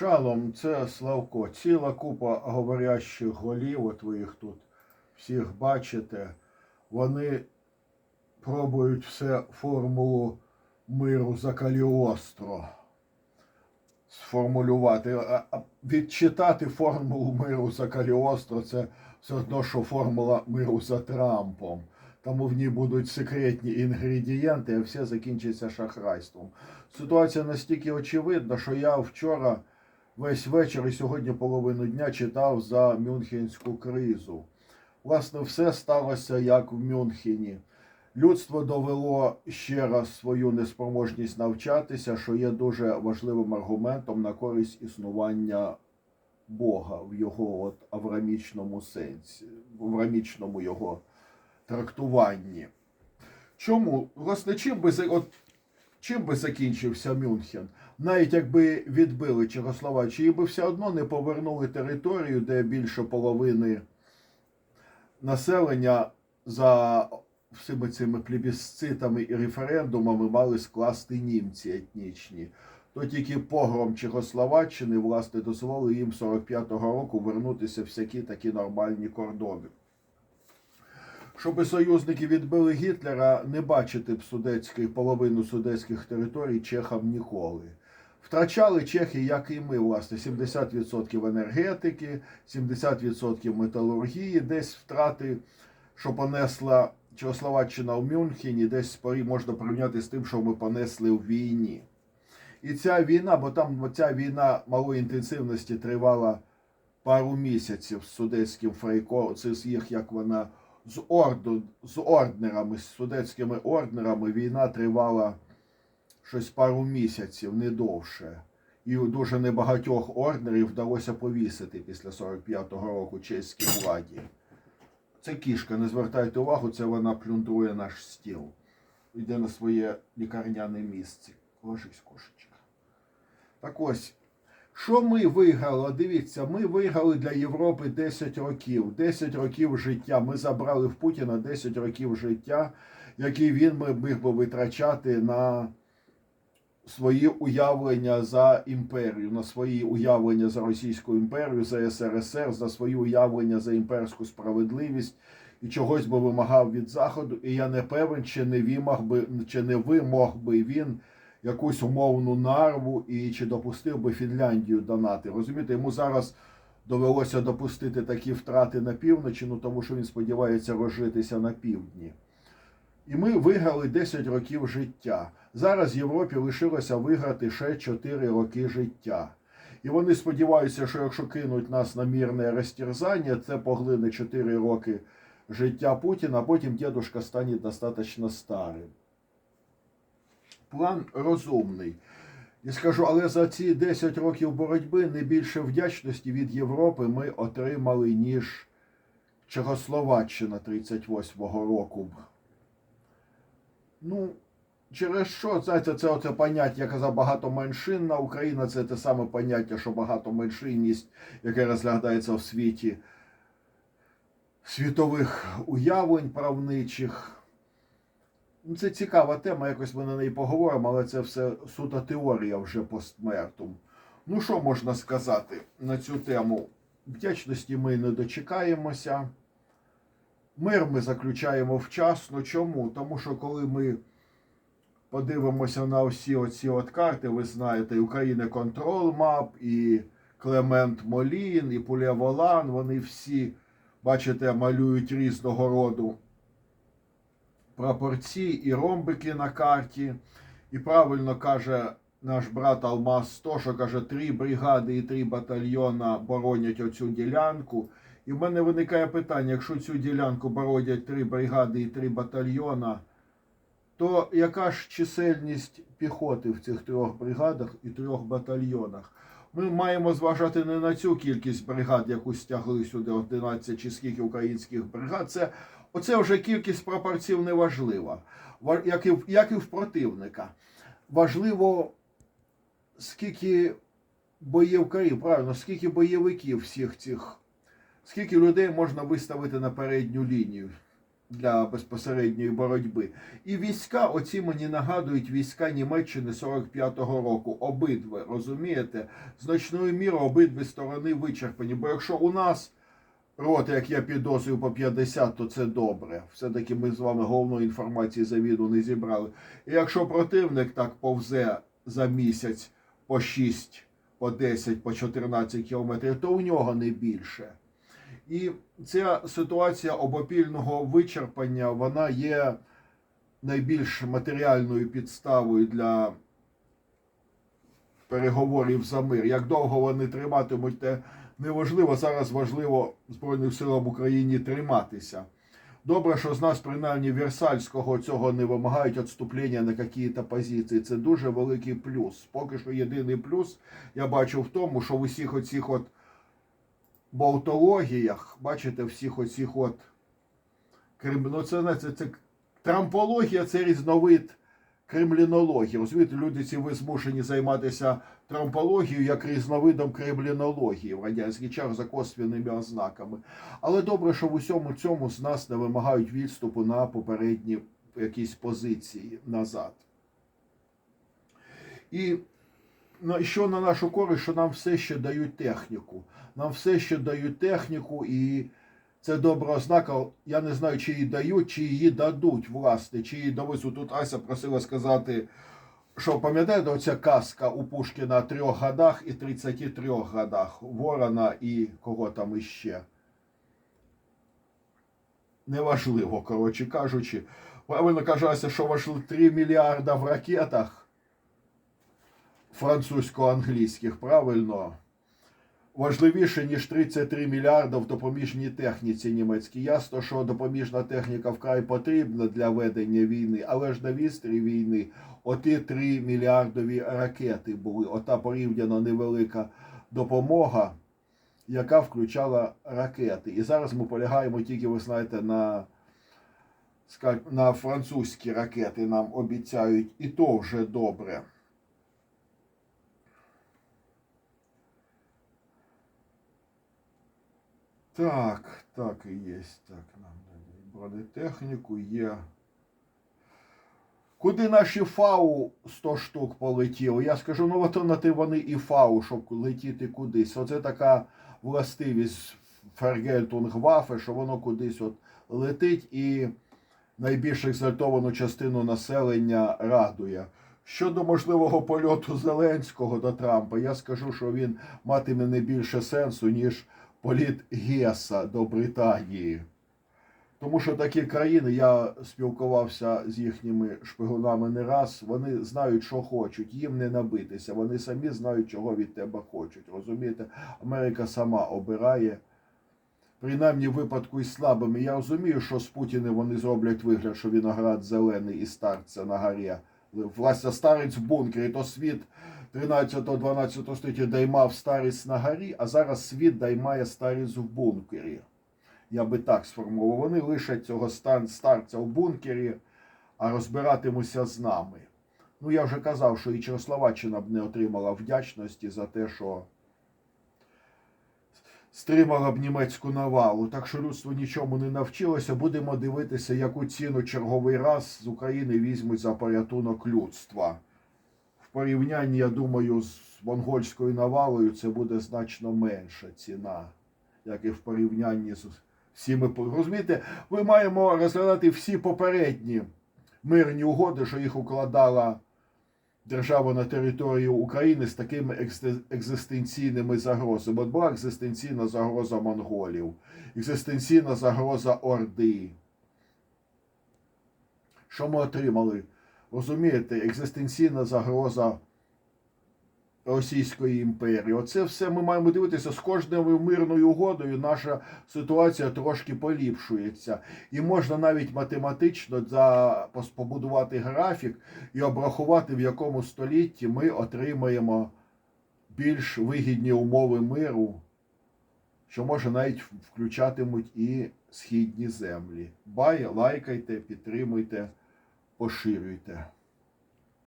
Шалом, це Славко. Ціла купа говорящих голів, от ви їх тут всіх бачите. Вони пробують все формулу миру за Каліостро сформулювати. Відчитати формулу миру за Каліостро це все одно, що формула миру за Трампом. Тому в ній будуть секретні інгредієнти, а все закінчиться шахрайством. Ситуація настільки очевидна, що я вчора весь вечір і сьогодні половину дня читав за Мюнхенську кризу. Власне, все сталося як в Мюнхені. Людство довело ще раз свою неспроможність навчатися, що є дуже важливим аргументом на користь існування Бога в його от аврамічному сенсі, в аврамічному його трактуванні. Чому? Власне, чим би, от, чим би закінчився Мюнхен? Навіть якби відбили Чехословаччину, би все одно не повернули територію, де більше половини населення за всіми цими плебісцитами і референдумами мали скласти німці етнічні. То тільки погром Чехословаччини, власне, дозволив їм 45-го року вернутися всякі такі нормальні кордони. Щоби союзники відбили Гітлера, не бачити б судецької половину судецьких територій чехам ніколи. Втрачали чехи, як і ми, власне, 70% енергетики, 70% металургії, десь втрати, що понесла Чехословаччина в Мюнхені, десь можна порівняти з тим, що ми понесли в війні. І ця війна, бо там ця війна малої інтенсивності тривала пару місяців з судецьким фрейком, це з їх, як вона з орду, з орднерами, з судецькими орднерами війна тривала щось пару місяців, не довше. І дуже небагатьох орднерів вдалося повісити після 45-го року чеській владі. Це кішка, не звертайте увагу, це вона плюндрує наш стіл. Йде на своє лікарняне місце. Ложись, кошечка. Так ось, що ми виграли? Дивіться, ми виграли для Європи 10 років. 10 років життя. Ми забрали в Путіна 10 років життя, які він міг би витрачати на свої уявлення за імперію, на свої уявлення за Російську імперію, за СРСР, за свої уявлення за імперську справедливість і чогось би вимагав від Заходу. І я не певен, чи не вимог би, чи не вимог би він якусь умовну нарву і чи допустив би Фінляндію до НАТО. Розумієте, йому зараз довелося допустити такі втрати на півночі, ну тому що він сподівається розжитися на півдні. І ми виграли 10 років життя. Зараз Європі лишилося виграти ще 4 роки життя. І вони сподіваються, що якщо кинуть нас на мірне розтірзання, це поглине 4 роки життя Путіна, а потім дідушка стане достатньо старим. План розумний. І скажу, але за ці 10 років боротьби не більше вдячності від Європи ми отримали, ніж Чехословаччина 38-го року. Ну, через що знаєте, це оце поняття, як казав, багатоменшинна Україна, це те саме поняття, що багатоменшинність, яке розглядається в світі світових уявлень правничих. Ну, Це цікава тема, якось ми на неї поговоримо, але це все суто теорія вже постмертум. Ну, що можна сказати на цю тему? Вдячності ми не дочекаємося. Мир ми заключаємо вчасно. Чому? Тому що коли ми подивимося на всі оці от карти, ви знаєте, Україна Control Map, і Клемент Молін, і Пуля Волан, вони всі, бачите, малюють різного роду прапорці і ромбики на карті. І правильно каже наш брат Алмаз 100, що каже, три бригади і три батальйона боронять оцю ділянку. І в мене виникає питання: якщо цю ділянку боронять три бригади і три батальйона, то яка ж чисельність піхоти в цих трьох бригадах і трьох батальйонах? Ми маємо зважати не на цю кількість бригад, яку стягли сюди 11 чи скільки українських бригад. Це оце вже кількість прапорців не важлива, як і, як і в противника. Важливо, скільки бойовиків, правильно, скільки бойовиків всіх цих, скільки людей можна виставити на передню лінію. для безпосередньої боротьби. І війська, оці мені нагадують війська Німеччини 45-го року. Обидві, розумієте? Значною мірою обидві сторони вичерпані. Бо якщо у нас роти, як я підозрюю, по 50, то це добре. Все-таки ми з вами головної інформації за війну не зібрали. І якщо противник так повзе за місяць по 6, по 10, по 14 кілометрів, то у нього не більше. І ця ситуація обопільного вичерпання вона є найбільш матеріальною підставою для переговорів за мир. Як довго вони триматимуть, те неважливо. Зараз важливо Збройним силам України триматися. Добре, що з нас принаймні Версальського цього не вимагають відступлення на якісь позиції. Це дуже великий плюс. Поки що єдиний плюс я бачу в тому, що в усіх оцих от болтологіях, бачите, всіх оцих от крим... ну, це, не- це, це трампологія це різновид кремлінології. Розумієте, люди ці ви змушені займатися трампологією як різновидом кремлінології в радянський час за косвінними ознаками. Але добре, що в усьому цьому з нас не вимагають відступу на попередні якісь позиції назад. І що на нашу користь, що нам все ще дають техніку. Нам все ще дають техніку, і це добра ознака. Я не знаю, чи її дають, чи її дадуть, власне, чи її довезуть. Тут Ася просила сказати, що пам'ятаєте, оця казка у Пушкіна трьох годах і 33 годах Ворона і кого там іще. Неважливо, коротше кажучи. Правильно кажеться, що вийшли 3 мільярда в ракетах французько-англійських, правильно? Важливіше, ніж 33 мільярда в допоміжній техніці німецькій. Ясно, що допоміжна техніка вкрай потрібна для ведення війни, але ж на вістрі війни оті 3 мільярдові ракети були. Ота порівняно невелика допомога, яка включала ракети. І зараз ми полягаємо тільки, ви знаєте, на, на французькі ракети нам обіцяють, і то вже добре. Так, так і є. Так, нам бронетехніку є. Куди наші ФАУ 100 штук полетіли? Я скажу, ну от на вони і ФАУ, щоб летіти кудись. Оце така властивість Фергельтунгваффе, що воно кудись от летить і найбільш екзальтовану частину населення радує. Щодо можливого польоту Зеленського до Трампа, я скажу, що він матиме не більше сенсу, ніж політ Геса до Британії. Тому що такі країни, я спілкувався з їхніми шпигунами не раз, вони знають, що хочуть, їм не набитися. Вони самі знають, чого від тебе хочуть. Розумієте, Америка сама обирає. Принаймні в випадку із слабими. Я розумію, що з Путіним вони зроблять вигляд, що виноград зелений і старця на горі. Власне, старець в бункері, то світ 13-12 століття даймав старість на горі, а зараз світ даймає старість в бункері. Я би так сформував. Вони лишать цього стан- старця в бункері, а розбиратимуться з нами. Ну, я вже казав, що і Чехословаччина б не отримала вдячності за те, що стримала б німецьку навалу. Так що людство нічому не навчилося. Будемо дивитися, яку ціну черговий раз з України візьмуть за порятунок людства. Порівнянні, я думаю, з монгольською навалою це буде значно менша ціна, як і в порівнянні з всіми. Розумієте, ми маємо розглядати всі попередні мирні угоди, що їх укладала держава на територію України з такими екзистенційними загрозами. От була екзистенційна загроза монголів, екзистенційна загроза Орди. Що ми отримали? Розумієте, екзистенційна загроза Російської імперії. Оце все ми маємо дивитися з кожною мирною угодою. Наша ситуація трошки поліпшується, і можна навіть математично за побудувати графік і обрахувати, в якому столітті ми отримаємо більш вигідні умови миру, що може навіть включатимуть і східні землі. Бай, лайкайте, підтримуйте, поширюйте.